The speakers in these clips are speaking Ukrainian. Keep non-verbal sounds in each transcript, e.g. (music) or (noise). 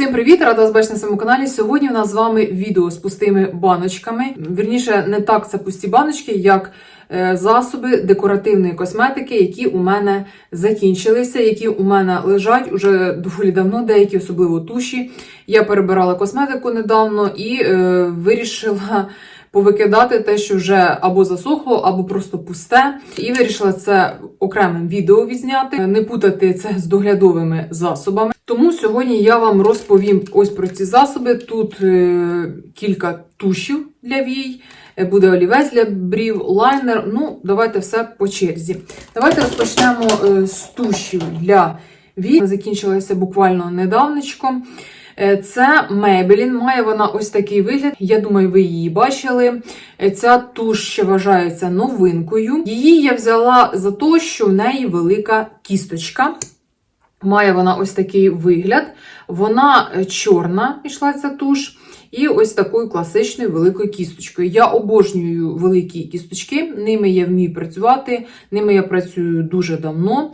Всім привіт! Рада вас бачити на своєму каналі. Сьогодні в нас з вами відео з пустими баночками. Вірніше, не так це пусті баночки, як е, засоби декоративної косметики, які у мене закінчилися, які у мене лежать уже доволі давно, деякі особливо туші. Я перебирала косметику недавно і е, вирішила. Повикидати те, що вже або засохло, або просто пусте, і вирішила це окремим відео відзняти, не путати це з доглядовими засобами. Тому сьогодні я вам розповім ось про ці засоби. Тут е, кілька тушів для вій, е, буде олівець для брів, лайнер. Ну, давайте все по черзі. Давайте розпочнемо е, з тушів для вій. Закінчилася буквально недавничко. Е, Це Maybelline, має вона ось такий вигляд. Я думаю, ви її бачили. Е, Ця туш ще вважається новинкою. Її я взяла за те, що в неї велика кісточка. Має вона ось такий вигляд. Вона е, чорна, йшла ця туш, і ось такою класичною великою кісточкою. Я обожнюю великі кісточки, ними я вмію працювати, ними я працюю дуже давно.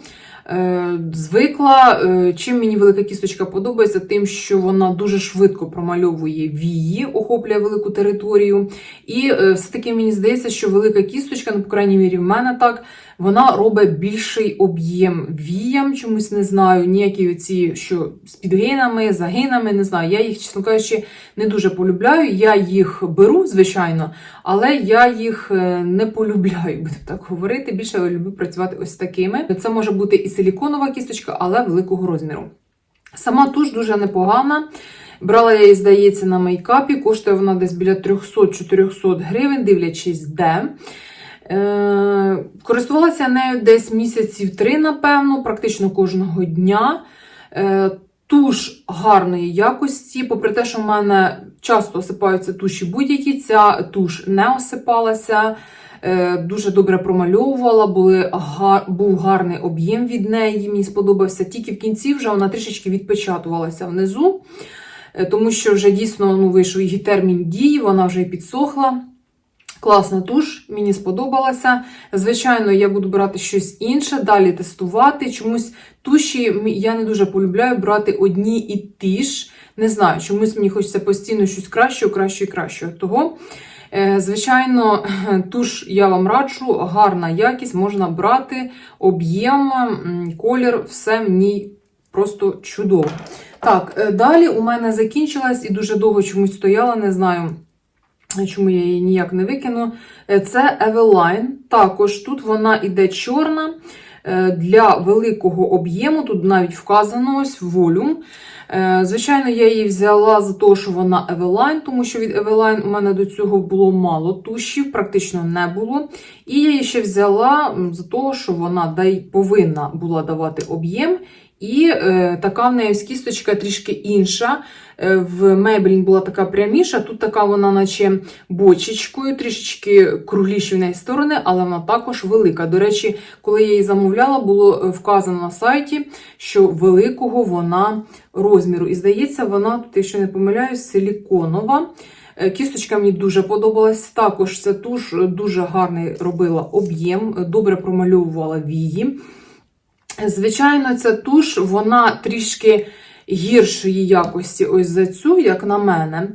Е, Звикла, Е, чим мені велика кісточка подобається, тим, що вона дуже швидко промальовує вії, охоплює велику територію. І е, все-таки мені здається, що велика кісточка, ну, по крайній мірі, в мене так, вона робить більший об'єм віям, чомусь не знаю. Ніякі оці, що з підгинами, загинами, не знаю. Я їх, чесно кажучи, не дуже полюбляю. Я їх беру, звичайно, але я їх е, не полюбляю, будемо так говорити. Більше я люблю працювати ось такими. Це може бути і силіконова кісточка, але великого розміру. Сама туш дуже непогана. Брала я її, здається, на мейкапі. Коштує вона десь біля 300-400 гривень, дивлячись, де. Е, користувалася нею десь місяців три, напевно, практично кожного дня. Е, туш гарної якості, попри те, що в мене часто осипаються туші будь-які, ця туш не осипалася. Е, Дуже добре промальовувала, були, га- був гарний об'єм від неї, мені сподобався. Тільки в кінці вже вона трішечки відпечатувалася внизу, тому що вже дійсно ну, вийшов її термін дії, вона вже підсохла. Класна туш, мені сподобалася. Звичайно, я буду брати щось інше, далі тестувати. Чомусь туші я не дуже полюбляю брати одні і ті ж. Не знаю, чомусь мені хочеться постійно щось кращого, кращого і кращого. Того, е, звичайно, (clears throat) туш я вам раджу, гарна якість, можна брати, об'єм, колір, все ній просто чудово. Так, е, далі у мене закінчилась і дуже довго чомусь стояла, не знаю. Чому я її ніяк не викину? Е, Це Eveline. Також тут вона іде чорна е, для великого об'єму. Тут навіть вказано ось волюм. Е, Звичайно, я її взяла за те, що вона Eveline, тому що від Eveline у мене до цього було мало тушів, практично не було. І я її ще взяла за те, що вона повинна була давати об'єм. І е, така в неї кісточка трішки інша. Е, в Maybelline була така пряміша, тут така вона, наче бочечкою, трішечки кругліші в неї сторони, але вона також велика. До речі, коли я її замовляла, було е, вказано на сайті, що великого вона розміру. І здається, вона тут, якщо не помиляюсь, силіконова. Е, Кісточка мені дуже подобалась. Також ця туш дуже гарний робила об'єм, добре промальовувала вії. Звичайно, ця туш, вона трішки гіршої якості, ось за цю, як на мене.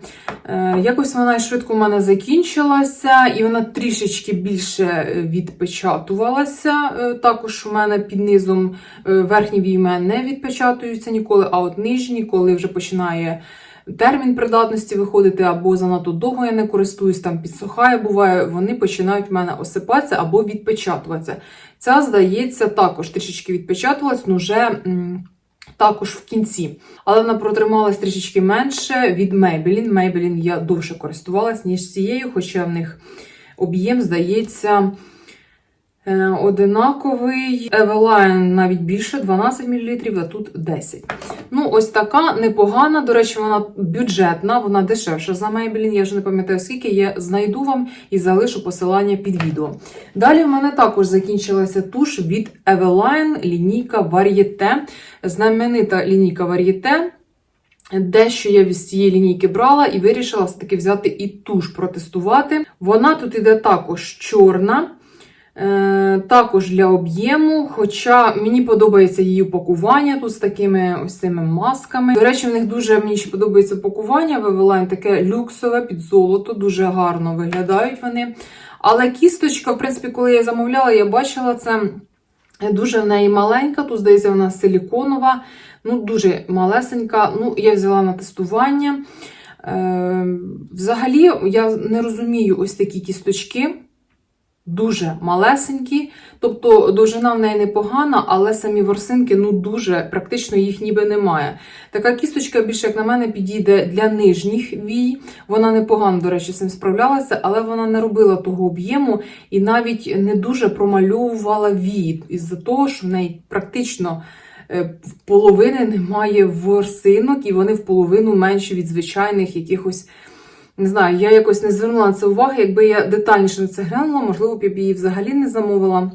Е, якось вона швидко в мене закінчилася, і вона трішечки більше е, відпечатувалася. Е, також у мене під низом верхні війми не відпечатуються ніколи, а от нижні, коли вже починає. Термін придатності виходити, або занадто довго я не користуюсь, там підсухає, буває, вони починають в мене осипатися або відпечатуватися. Ця, здається, також трішечки відпечатувалась, ну вже також в кінці. Але вона протрималась трішечки менше від Maybelline. Maybelline я довше користувалась, ніж цією, хоча в них об'єм, здається, е, одинаковий. Eveline навіть більше 12 мл, а тут 10 Ну, ось така непогана. До речі, вона бюджетна, вона дешевша за Maybelline. Я вже не пам'ятаю скільки. Я знайду вам і залишу посилання під відео. Далі в мене також закінчилася туш від Eveline лінійка Varieté. Знаменита лінійка Varieté. Дещо я з цієї лінійки брала і вирішила все-таки взяти і туш протестувати. Вона тут іде також чорна. Е, також для об'єму, хоча мені подобається її упакування тут з такими ось цими масками. До речі, в них дуже мені ще подобається упакування. Вивелайн таке люксове під золото, дуже гарно виглядають вони. Але кісточка, в принципі, коли я замовляла, я бачила це дуже в неї маленька. Тут, здається, вона силіконова, ну дуже малесенька. Ну, я взяла на тестування. Е, взагалі, я не розумію ось такі кісточки. Дуже малесенькі, тобто довжина в неї непогана, але самі ворсинки ну дуже практично їх ніби немає. Така кісточка більше, як на мене, підійде для нижніх вій. Вона непогано, до речі, цим справлялася, але вона не робила того об'єму і навіть не дуже промальовувала вії, із-за того, що в неї практично е, в половини немає ворсинок, і вони в половину менші від звичайних якихось. Не знаю, я якось не звернула на це уваги. Якби я детальніше на це глянула, можливо, б я б її взагалі не замовила.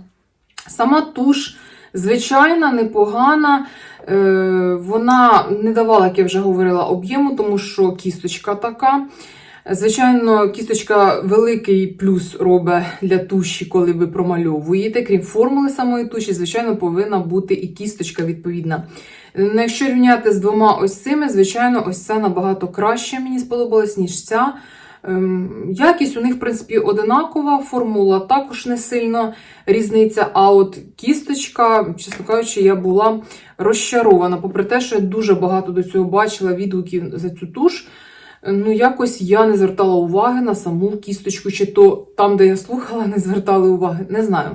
Сама туш звичайна, непогана. Е, Вона не давала, як я вже говорила, об'єму, тому що кісточка така. Звичайно, кісточка великий плюс робить для туші, коли ви промальовуєте. Крім формули самої туші, звичайно, повинна бути і кісточка відповідна. Ну, Якщо рівняти з двома ось цими, звичайно, ось ця набагато краще мені сподобалась, ніж ця. Ем, Якість у них, в принципі, одинакова, формула також не сильно різниця. А от кісточка, чесно кажучи, я була розчарована. Попри те, що я дуже багато до цього бачила відгуків за цю туш. Ну, якось я не звертала уваги на саму кісточку, чи то там, де я слухала, не звертали уваги. Не знаю.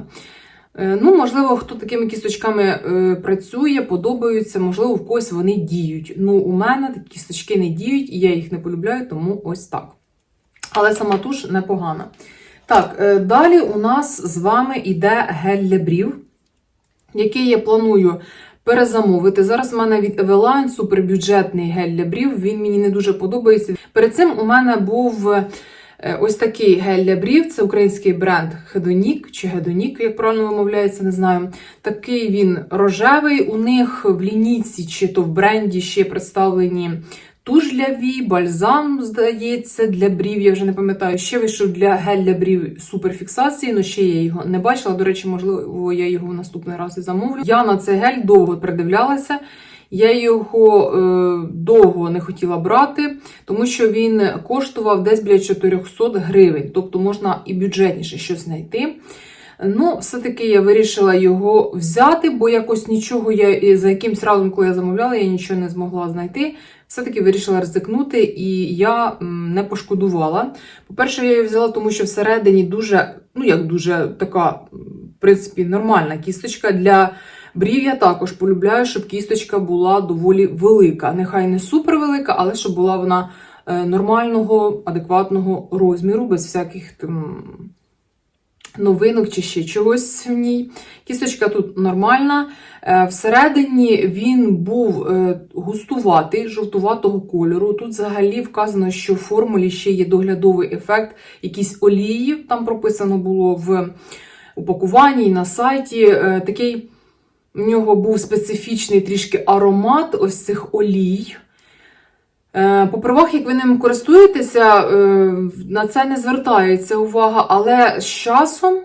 Е, Ну, можливо, хто такими кісточками е, працює, подобаються, можливо, в когось вони діють. Ну, у мене такі кісточки не діють, і я їх не полюбляю, тому ось так. Але сама туш непогана. Так, е, далі у нас з вами йде гель для брів, який я планую перезамовити. Зараз у мене від Eveline супербюджетний гель для брів. Він мені не дуже подобається. Перед цим у мене був е, ось такий гель для брів. Це український бренд Хедонік чи Гедонік, як правильно вимовляється, не знаю. Такий він рожевий. У них в лінійці чи то в бренді ще представлені. Туш для вій, бальзам, здається, для брів, я вже не пам'ятаю. Ще вийшов для гель для брів суперфіксації, але ще я його не бачила. До речі, можливо, я його в наступний раз і замовлю. Я на цей гель довго придивлялася. Я його е, довго не хотіла брати, тому що він коштував десь біля 400 гривень, тобто можна і бюджетніше щось знайти. Ну, все-таки я вирішила його взяти, бо якось нічого я за якимсь разом, коли я замовляла, я нічого не змогла знайти. Все-таки вирішила ризикнути, і я не пошкодувала. По-перше, я її взяла, тому що всередині дуже, ну як дуже така, в принципі, нормальна кісточка. Для брів я також полюбляю, щоб кісточка була доволі велика. Нехай не супер велика, але щоб була вона е, нормального, адекватного розміру, без всяких там новинок чи ще чогось в ній. Кісточка тут нормальна. Е, Всередині він був е, густуватий, жовтуватого кольору. Тут взагалі вказано, що в формулі ще є доглядовий ефект, якісь олії. Там прописано було в упакуванні і на сайті. Е, Такий в нього був специфічний трішки аромат ось цих олій. Е, По правах, як ви ним користуєтеся, е, на це не звертається увага, але з часом,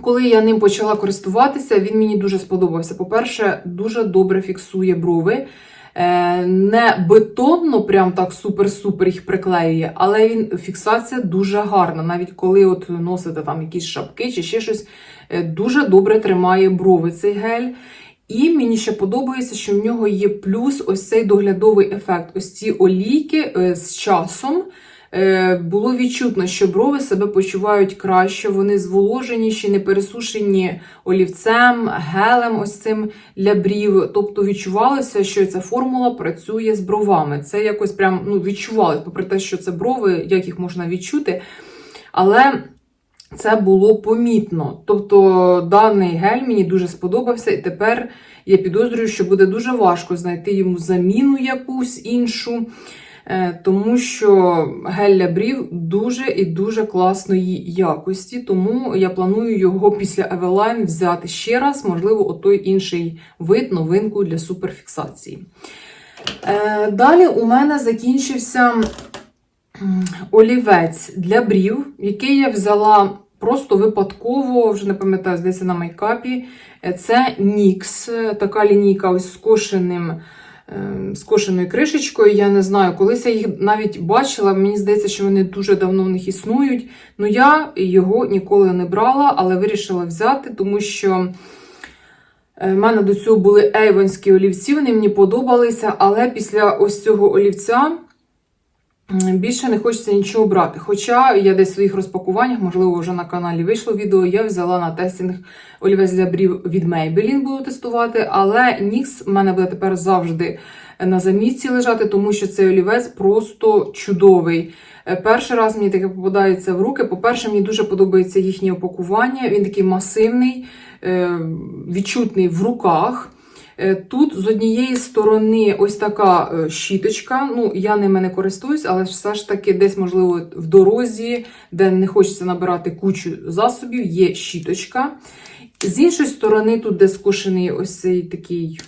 коли я ним почала користуватися, він мені дуже сподобався. По-перше, дуже добре фіксує брови. Е, Не бетонно, прям так супер-супер їх приклеює, але він фіксація дуже гарна. Навіть коли от носите там якісь шапки чи ще щось, дуже добре тримає брови цей гель. І мені ще подобається, що в нього є плюс ось цей доглядовий ефект. Ось ці олійки е, з часом е, було відчутно, що брови себе почувають краще, вони зволоженіші, не пересушені олівцем, гелем, ось цим для брів. Тобто відчувалося, що ця формула працює з бровами. Це якось прям ну, відчувалося, попри те, що це брови, як їх можна відчути. Але. Це було помітно. Тобто даний гель мені дуже сподобався, і тепер я підозрюю, що буде дуже важко знайти йому заміну якусь іншу, е, тому що гель для брів дуже і дуже класної якості. Тому я планую його після Eveline взяти ще раз, можливо, отой інший вид, новинку для суперфіксації. Е, Далі у мене закінчився олівець для брів, який я взяла просто випадково, вже не пам'ятаю, здається, на майкапі. Е, Це NYX, е, така лінійка ось з кошеним. е, З кришечкою, я не знаю, колись я їх навіть бачила, мені здається, що вони дуже давно в них існують. Ну я його ніколи не брала, але вирішила взяти, тому що в мене до цього були ейвонські олівці, вони мені подобалися, але після ось цього олівця більше не хочеться нічого брати. Хоча я десь в своїх розпакуваннях, можливо, вже на каналі вийшло відео, я взяла на тестинг олівець для брів від Maybelline, буду тестувати, але NYX в мене буде тепер завжди на замітці лежати, тому що цей олівець просто чудовий. Е, Перший раз мені таке попадається в руки. По-перше, мені дуже подобається їхнє опакування. Він такий масивний, е, відчутний в руках. Е, Тут з однієї сторони ось така е, щіточка. Ну, я ними не користуюсь, але все ж таки, десь, можливо, в дорозі, де не хочеться набирати кучу засобів, є щіточка. З іншої сторони, тут, де скошений ось цей такий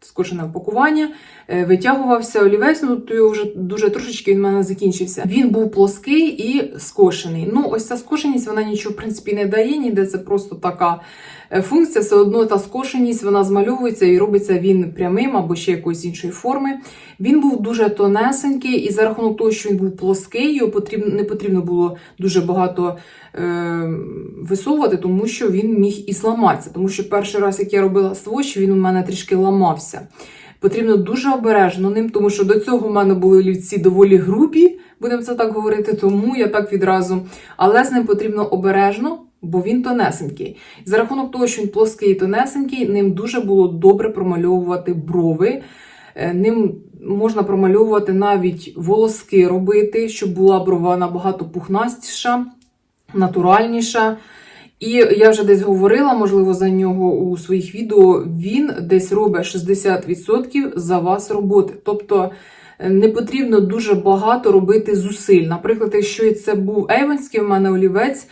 скошене опакування, е, витягувався олівець, ну то його вже дуже трошечки він в мене закінчився. Він був плоский і скошений. Ну, ось ця скошеність, вона нічого, в принципі, не дає, ніде це просто така функція. Все одно та скошеність, вона змальовується і робиться він прямим або ще якоїсь іншої форми. Він був дуже тонесенький, і за рахунок того, що він був плоский, його потрібно, не потрібно було дуже багато е, висовувати, тому що він міг і зламатися. Тому що перший раз, як я робила свощ, він у мене трішки ламався. Потрібно дуже обережно ним, тому що до цього в мене були олівці доволі грубі, будемо це так говорити, тому я так відразу. Але з ним потрібно обережно, бо він тонесенький. За рахунок того, що він плоский і тонесенький, ним дуже було добре промальовувати брови. Е, Ним можна промальовувати навіть волоски робити, щоб була брова набагато пухнастіша, натуральніша. І я вже десь говорила, можливо, за нього у своїх відео. Він десь робить 60% за вас роботи. Тобто е, не потрібно дуже багато робити зусиль. Наприклад, якщо це був Ейвенський в мене олівець,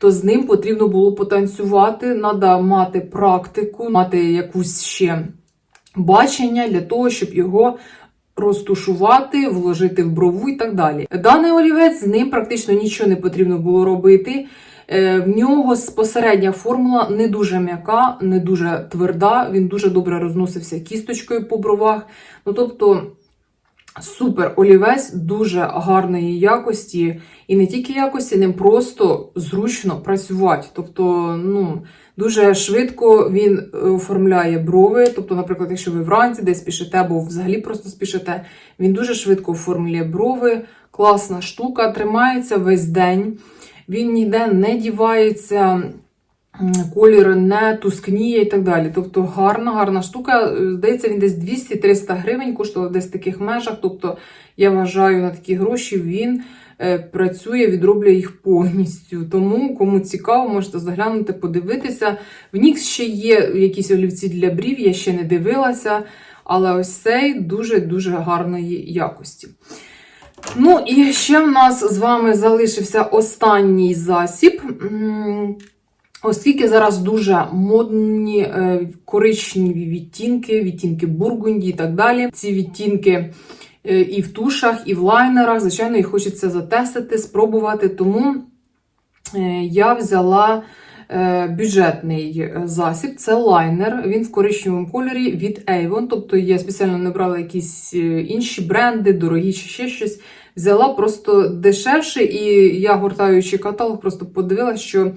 то з ним потрібно було потанцювати, треба мати практику, мати якусь ще бачення для того, щоб його розтушувати, вложити в брову і так далі. Даний олівець з ним практично нічого не потрібно було робити. Е, В нього посередня формула не дуже м'яка, не дуже тверда. Він дуже добре розносився кісточкою по бровах. Ну тобто. Супер олівець дуже гарної якості, і не тільки якості, ним просто зручно працювати. Тобто, ну, дуже швидко він е, оформляє брови. Тобто, наприклад, якщо ви вранці десь спішите або взагалі просто спішите, він дуже швидко оформлює брови. Класна штука, тримається весь день. Він ніде не дівається, колір не тускніє і так далі. Тобто гарна, гарна штука. Е, Здається, він десь 200-300 гривень коштував десь в таких межах. Тобто, я вважаю, на такі гроші він е, працює, відроблює їх повністю. Тому, кому цікаво, можете заглянути, подивитися. В Нікс ще є якісь олівці для брів, я ще не дивилася, але ось цей дуже-дуже гарної якості. Ну, і ще в нас з вами залишився останній засіб. Оскільки зараз дуже модні е, коричневі відтінки, відтінки бургунді і так далі. Ці відтінки е, і в тушах, і в лайнерах, звичайно, їх хочеться затестити, спробувати. Тому е, я взяла бюджетний засіб, це лайнер. Він в коричневому кольорі від Avon. Тобто я спеціально не брала якісь інші бренди, дорогі чи ще щось. Взяла просто дешевше, і я, гортаючи каталог, просто подивилася, що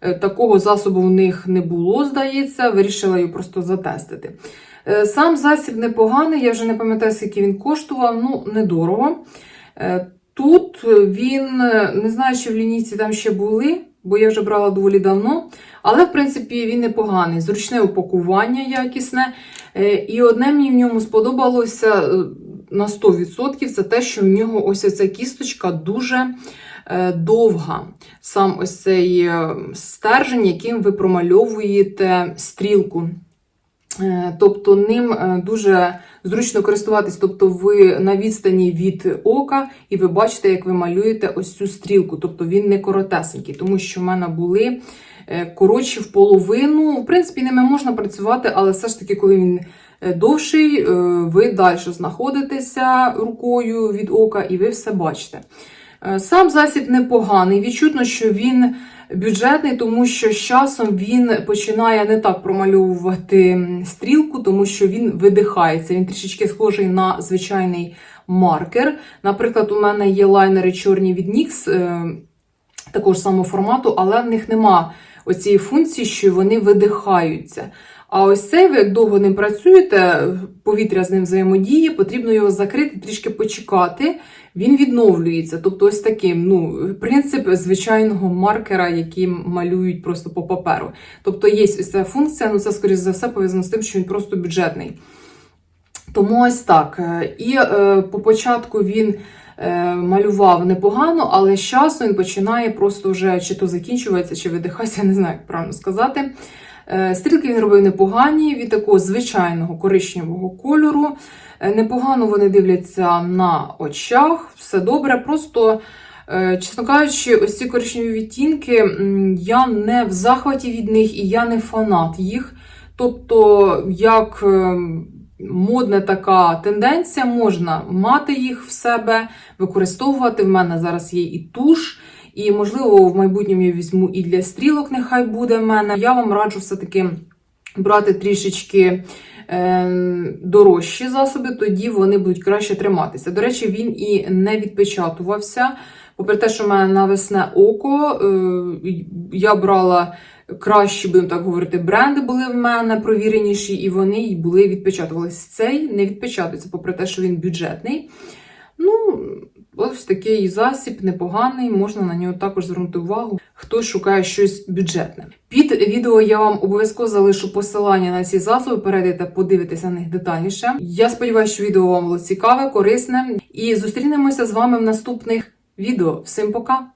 е, такого засобу в них не було, здається. Вирішила його просто затестити. Е, Сам засіб непоганий, я вже не пам'ятаю, скільки він коштував, ну, недорого. Е, Тут він, не знаю, чи в лінійці там ще були, бо я вже брала доволі давно. Але, в принципі, він непоганий. Зручне упакування якісне. І одне мені в ньому сподобалося на 100%, це те, що в нього ось ця кісточка дуже е, довга. Сам ось цей е, стержень, яким ви промальовуєте стрілку. Е, Тобто ним дуже зручно користуватись, тобто ви на відстані від ока, і ви бачите, як ви малюєте ось цю стрілку. Тобто він не коротесенький, тому що в мене були коротші в половину. В принципі, ними можна працювати, але все ж таки, коли він довший, е, ви далі знаходитеся рукою від ока, і ви все бачите. Е, Сам засіб непоганий. Відчутно, що він бюджетний, тому що з часом він починає не так промальовувати стрілку, тому що він видихається. Він трішечки схожий на звичайний маркер. Наприклад, у мене є лайнери чорні від NYX, е, такого самого формату, але в них нема оцієї функції, що вони видихаються. А ось цей, ви як довго ним працюєте, повітря з ним взаємодіє, потрібно його закрити, трішки почекати. Він відновлюється. Тобто, ось таким, ну, принцип звичайного маркера, який малюють просто по паперу. Тобто є ось ця функція, ну це, скоріш за все, пов'язано з тим, що він просто бюджетний. Тому ось так. Е, І е, по початку він е, малював непогано, але з часом він починає просто вже чи то закінчуватися, чи видихатися, не знаю, як правильно сказати. Е, Стрілки він робив непогані, від такого звичайного коричневого кольору. Е, Непогано вони дивляться на очах, все добре. Просто, е, чесно кажучи, ось ці коричневі відтінки, я не в захваті від них і я не фанат їх. Тобто, як модна така тенденція, можна мати їх в себе, використовувати. В мене зараз є і туш. І, можливо, в майбутньому я візьму і для стрілок, нехай буде в мене. Я вам раджу все-таки брати трішечки е, дорожчі засоби, тоді вони будуть краще триматися. До речі, він і не відпечатувався. Попри те, що в мене навесне око, е, я брала кращі, будемо так говорити, бренди були в мене провіреніші, і вони були відпечатувалися. Цей не відпечатується, попри те, що він бюджетний. Ось такий засіб непоганий, можна на нього також звернути увагу, хто шукає щось бюджетне. Під відео я вам обов'язково залишу посилання на ці засоби, перейдете, подивитися на них детальніше. Я сподіваюся, що відео вам було цікаве, корисне, і зустрінемося з вами в наступних відео. Всім пока!